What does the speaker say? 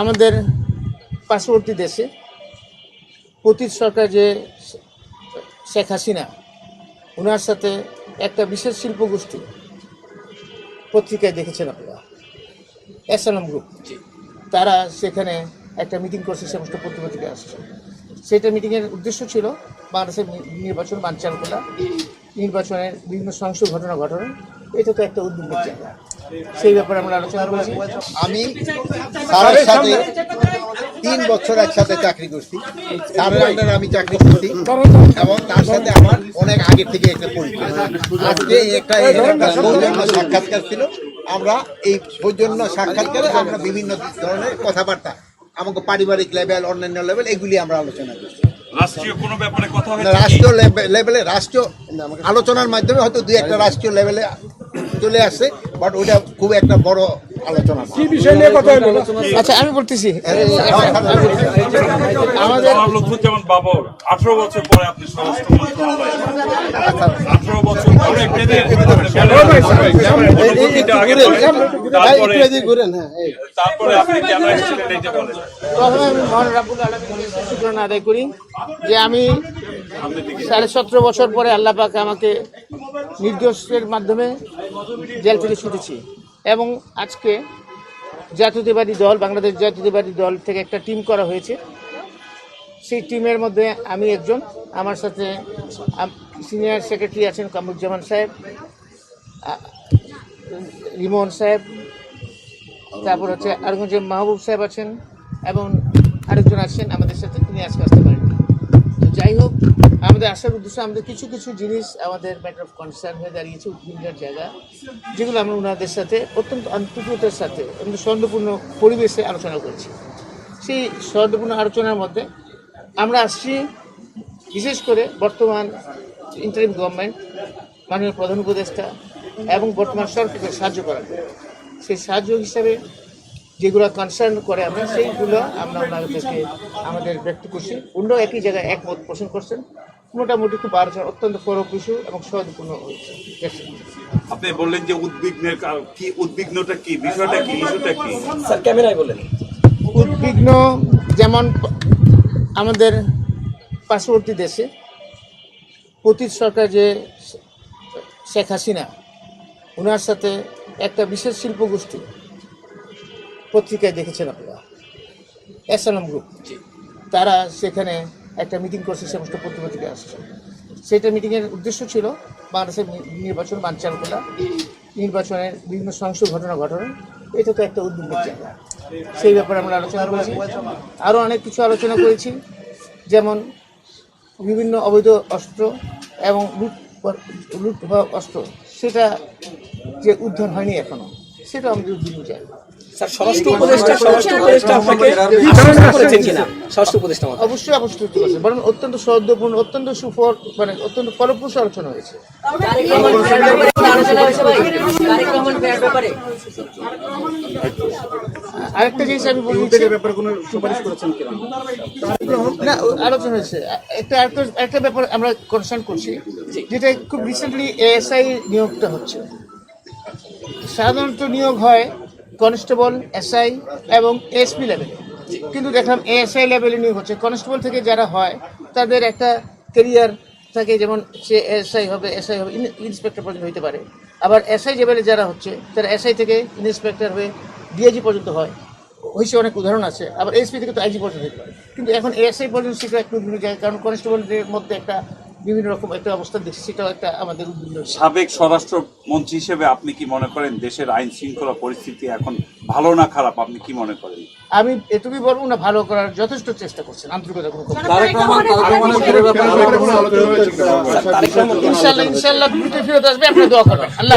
আমাদের পার্শ্ববর্তী দেশে অতীত সরকার যে শেখ হাসিনা ওনার সাথে একটা বিশেষ শিল্প গোষ্ঠী পত্রিকায় দেখেছেন আপনারা এসালাম গ্রুপ তারা সেখানে একটা মিটিং করছে সমস্ত পত্রিকা আসছে। সেটা মিটিংয়ের উদ্দেশ্য ছিল বাংলাদেশের নির্বাচন বানচাল করা নির্বাচনের বিভিন্ন সহিংস ঘটনা ঘটনা। এটা তো একটা উদ্যোগের জায়গা। সেই ব্যাপারে আমরা আলোচনা করেছি। আমি স্যারের সাথে তিন বছর একসাথে চাকরি করছি। স্যারের আন্ডারে আমি চাকরি করছি এবং তার সাথে আমার অনেক আগে থেকে একটা পরিচয়। আজকে একটা সৌজন্য সাক্ষাৎকার ছিল। আমরা এই সৌজন্য সাক্ষাৎকারে আমরা বিভিন্ন ধরনের কথাবার্তা আমাকে পারিবারিক লেভেল অন্যান্য লেভেল এগুলি আমরা আলোচনা করছি। রাষ্ট্রীয় কোনো ব্যাপারে কথা রাষ্ট্রীয় লেভেলে রাষ্ট্রীয় আলোচনার মাধ্যমে হয়তো দুই একটা রাষ্ট্রীয় লেভেলে চলে আসছে বাট ওইটা খুব একটা বড় আলোচনা না। আচ্ছা আমি বলতেছি আমাদের লুৎফুজ্জামান বাবর আঠারো বছর পরে আপনি স্বরাষ্ট্র মন্ত্রণালয়ে আঠারো বছর পরে। তারপরে আপনি কেন এসেছিলেন বলেন প্রথমে আমি মহান শুক্রানা আদায় করি যে আমি সাড়ে সতেরো বছর পরে আল্লাহ পাক আমাকে নির্দোষের মাধ্যমে জেল থেকে ছুটেছি। এবং আজকে জাতীয়তাবাদী দল, বাংলাদেশ জাতীয়তাবাদী দল থেকে একটা টিম করা হয়েছে। সেই টিমের মধ্যে আমি একজন, আমার সাথে সিনিয়র সেক্রেটারি আছেন কামরুজ্জামান সাহেব রিমন সাহেব, তারপর হচ্ছে আরেকজন মাহবুব সাহেব আছেন এবং আরেকজন আছেন আমাদের সাথে, তিনি আজকে আসতে পারেন যাই হোক, আমাদের আসার উদ্দেশ্য আমাদের কিছু কিছু জিনিস আমাদের ম্যাটার অফ কনসার্ন হয়ে দাঁড়িয়েছে উদ্বিগ্নের জায়গা, যেগুলো আমরা ওনাদের সাথে অত্যন্ত আন্তরিকতার সাথে অত্যন্ত সৌন্দর্যপূর্ণ পরিবেশে আলোচনা করেছি। সেই সৌন্দর্যপূর্ণ আলোচনার মধ্যে আমরা আসছি বিশেষ করে বর্তমান ইন্টারিম গভর্নমেন্ট মাননীয় প্রধান উপদেষ্টা এবং বর্তমান সরকারকে সাহায্য করার। সেই সাহায্য হিসাবে যেগুলো কনসার্ন করে আমরা সেইগুলো আমরা ওনাদেরকে আমাদের ব্যক্ত করছি। অন্যও একই জায়গায় একমত পোষণ করছেন। মোটামুটি খুব আলোচনা অত্যন্ত ফলপ্রসূ এবং সহজপূর্ণ হয়েছে। আপনি বললেন যে উদ্বিগ্নের কার- কি উদ্বিগ্নটা কি? বিষয়টা কি? ইস্যুটা কি? স্যার ক্যামেরায় বলেন। উদ্বিগ্ন যেমন আমাদের পার্শ্ববর্তী দেশে অতীত সরকার যে শেখ হাসিনা ওনার সাথে একটা বিশেষ শিল্প গোষ্ঠী পত্রিকায় দেখেছেন আপনারা? এসালাম গ্রুপ তারা সেখানে একটা মিটিং করছে সমস্ত পত্রিকা আসছে। সেটা মিটিংয়ের উদ্দেশ্য ছিল বাংলাদেশের নির্বাচন বানচাল করা নির্বাচনের বিভিন্ন সহিংস ঘটনা ঘটনা। এটা তো একটা উদ্যোগের জায়গা। সেই ব্যাপারে আমরা আলোচনা করেছি। আরও অনেক কিছু আলোচনা করেছি। যেমন বিভিন্ন অবৈধ অস্ত্র এবং লুট লুট হওয়া অস্ত্র। সেটা যে উদ্ধার হয়নি এখনও। সেটা স্যার উপদেষ্টা উপদেষ্টা আপনাকে করেছেন কিনা? উপদেষ্টা অবশ্যই অবশ্যই করেছে বরং অত্যন্ত সৌদ্যপূর্ণ অত্যন্ত সুফল মানে অত্যন্ত ফলপ্রসূ আলোচনা হয়েছে। আরেকটা জিনিস আমি বলছি না আলোচনা হয়েছে। একটা একটা একটা ব্যাপার আমরা কনসার্ন করছি যেটা খুব রিসেন্টলি এএসআই নিয়োগটা হচ্ছে। সাধারণত নিয়োগ হয় কনস্টেবল, এসআই এবং এসপি লেভেলে কিন্তু দেখলাম এএসআই লেভেলে নিয়োগ হচ্ছে। কনস্টেবল থেকে যারা হয়, তাদের একটা কেরিয়ার থাকে, যেমন সে এসআই হবে এসআই হবে ইন্সপেক্টর পর্যন্ত হইতে পারে। আবার এসআই লেভেলে যারা হচ্ছে, তারা এসআই থেকে ইন্সপেক্টর হয়ে ডিআইজি পর্যন্ত হয়। হয়েছে অনেক উদাহরণ আছে, আবার এসপি থেকে তো আইজি পর্যন্ত হতে পারে। কিন্তু এখন এএসআই পর্যন্ত সেটা একটু বিভিন্ন জায়গায়, কারণ কনস্টেবলদের মধ্যে একটা বিভিন্ন রকম একটা অবস্থা দেখছি সেটাও একটা আমাদের উদ্বিগ্ন সাবেক স্বরাষ্ট্র মন্ত্রী হিসেবে আপনি কি মনে করেন দেশের আইন শৃঙ্খলা পরিস্থিতি এখন ভালো না খারাপ? আপনি কি মনে করেন? আমি এটুকুই বলব না ভালো করার যথেষ্ট চেষ্টা করছেন আন্তরিকতা কোনো ইনশাল্লাহ ইনশাল্লাহ ফেরত আসবে আপনার দোয়া করো আল্লাহ